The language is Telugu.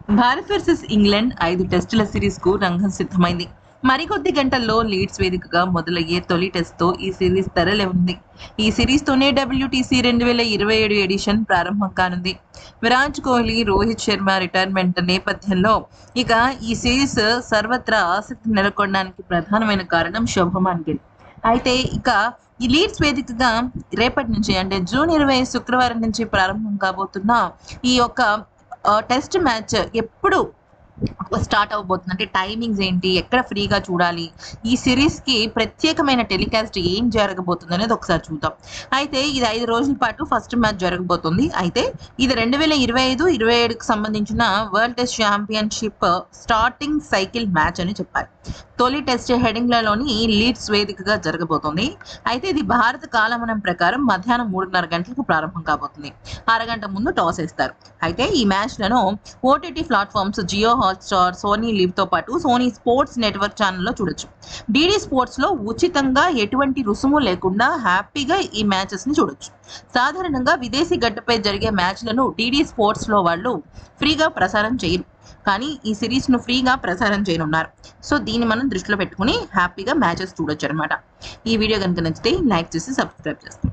భారత్ వర్సెస్ ఇంగ్లాండ్ ఐదు టెస్టుల సిరీస్కు రంగం సిద్ధమైంది. మరికొద్ది గంటల్లో లీడ్స్ వేదికగా మొదలయ్యే తొలి టెస్ట్తో ఈ సిరీస్ తరలింది ఈ సిరీస్ తోనే డబ్ల్యూటీసీ రెండు వేల ఇరవై ఏడు ఎడిషన్ ప్రారంభం కానుంది. విరాట్ కోహ్లీ రోహిత్ శర్మ రిటైర్మెంట్ నేపథ్యంలో ఇక ఈ సిరీస్ సర్వత్రా ఆసక్తి నెలకొనడానికి ప్రధానమైన కారణం శుభమాన్ గిల్ అయితే ఇక ఈ లీడ్స్ వేదికగా రేపటి నుంచి అంటే జూన్ ఇరవై శుక్రవారం నుంచి ప్రారంభం కాబోతున్న ఈ యొక్క టెస్ట్ మ్యాచ్ ఎప్పుడు స్టార్ట్ అవబోతుంది అంటే టైమింగ్స్ ఏంటి? ఎక్కడ ఫ్రీగా చూడాలి? ఈ సిరీస్కి ప్రత్యేకమైన టెలికాస్ట్ ఏం జరగబోతుంది అనేది ఒకసారి చూద్దాం. అయితే ఇది ఐదు రోజుల పాటు ఫస్ట్ మ్యాచ్ జరగబోతుంది. అయితే ఇది రెండు వేల ఇరవై ఐదు ఇరవై ఏడుకు సంబంధించిన world test championship starting cycle match అని చెప్పాలి. తొలి టెస్ట్ హెడింగ్లలోని లీడ్స్ వేదికగా జరగబోతుంది. అయితే ఇది భారత కాలమానం ప్రకారం మధ్యాహ్నం మూడున్నర గంటలకు ప్రారంభం కాబోతుంది. అరగంట ముందు టాస్ వేస్తారు. అయితే ఈ మ్యాచ్లను OTT platforms Jio Hotstar Sony లివ్తో పాటు సోనీ స్పోర్ట్స్ నెట్వర్క్ ఛానల్లో చూడొచ్చు. డిడి స్పోర్ట్స్లో ఉచితంగా ఎటువంటి రుసుము లేకుండా హ్యాపీగా ఈ మ్యాచెస్ని చూడొచ్చు. సాధారణంగా విదేశీ గడ్డపై జరిగే మ్యాచ్లను డిడి స్పోర్ట్స్లో వాళ్ళు ఫ్రీగా ప్రసారం చేయరు. కానీ ఈ సిరీస్ను ఫ్రీగా ప్రసారం చేయనున్నారు. సో దీన్ని మనం దృష్టిలో పెట్టుకుని హ్యాపీగా మ్యాచెస్ చూడొచ్చు అనమాట ఈ వీడియో కనుక నచ్చితే లైక్ చేసి సబ్స్క్రైబ్ చేస్తాం